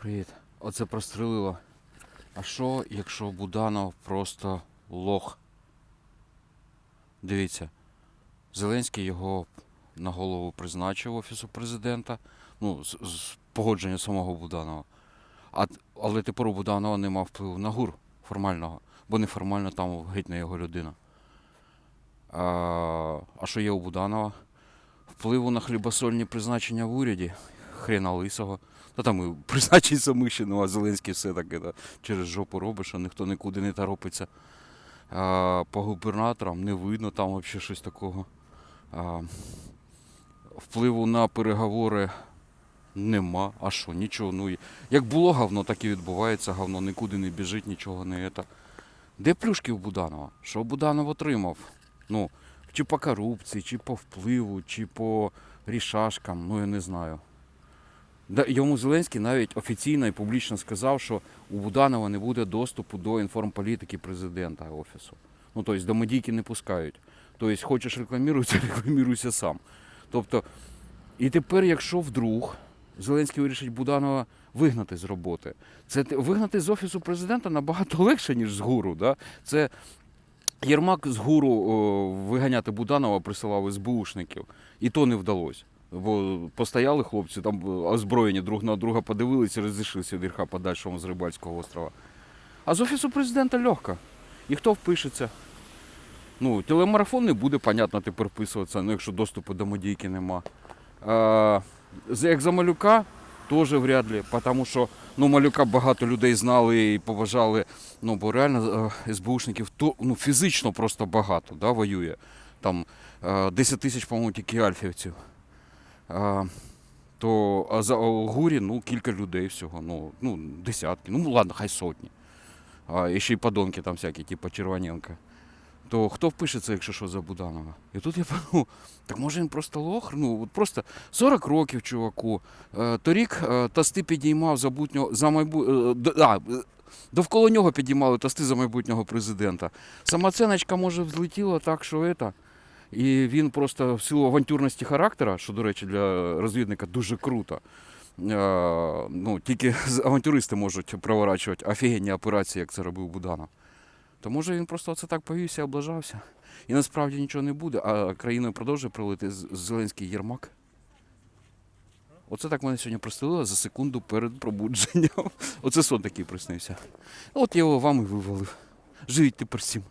Привіт. Оце прострелило. А що, якщо Буданов просто лох? Дивіться, Зеленський його на голову призначив Офісу президента. Ну, з, з погодження самого Буданова. А, але тепер у Буданова нема впливу на ГУР формального, бо неформально там геть його людина. А, а що є у Буданова? Впливу на хлібосольні призначення в уряді. Хрена лисого. Та там і призначень ще нема, Зеленський все таке да, через жопу робить, а ніхто нікуди не торопиться. А, по губернаторам не видно там взагалі щось такого. А, впливу на переговори нема. А що, нічого. Ну, як було говно, так і відбувається говно, нікуди не біжить, нічого не ета. Де плюшки у Буданова? Що Буданов отримав? Ну, чи по корупції, чи по впливу, чи по рішашкам, ну я не знаю. Йому Зеленський навіть офіційно і публічно сказав, що у Буданова не буде доступу до інформполітики президента офісу. Ну, тобто до медійки не пускають. Тобто, хочеш рекламіруватися, рекламіруйся сам. Тобто, і тепер, якщо вдруг Зеленський вирішить Буданова вигнати з роботи, це вигнати з офісу президента набагато легше, ніж з гуру. Да? Це Єрмак з гуру о, виганяти Буданова присилав СБУшників, і то не вдалося. Бо постояли хлопці, там е, озброєні друг на друга подивилися розійшлися від гірха подальшого з Рибальського острова. А з офісу президента легко. І хто впишеться? Ну, телемарафон не буде, понятно, тепер вписуватися, ну, якщо доступу до медійки нема. А, як за малюка, теж вряд ли, тому що ну, малюка багато людей знали і поважали. Ну, бо реально е, СБУшників то, ну, фізично просто багато да, воює. Там е, 10 тисяч, по-моєму, тільки альфівців. А, то а за о, гурі ну, кілька людей всього, ну, ну, десятки, ну ладно, хай сотні. А, і ще й подонки там всякі, типу Червоненка. То хто впишеться, якщо що за Буданова? І тут я подумав, так може він просто лох? Ну, от просто 40 років, чуваку. Е, торік е, тости підіймав за, буднього, за майбу... е, довкола нього підіймали тости за майбутнього президента. Самооценочка, може, взлетіла так, що это. І він просто в силу авантюрності характера, що, до речі, для розвідника дуже круто. Е, ну, тільки авантюристи можуть проворачувати офігенні операції, як це робив Буданов. То може він просто це так повівся, облажався. І насправді нічого не буде, а країною продовжує пролити Зеленський Єрмак. Оце так мене сьогодні простелило за секунду перед пробудженням. Оце сон такий приснився. От я його вам і вивалив. Живіть тепер всім.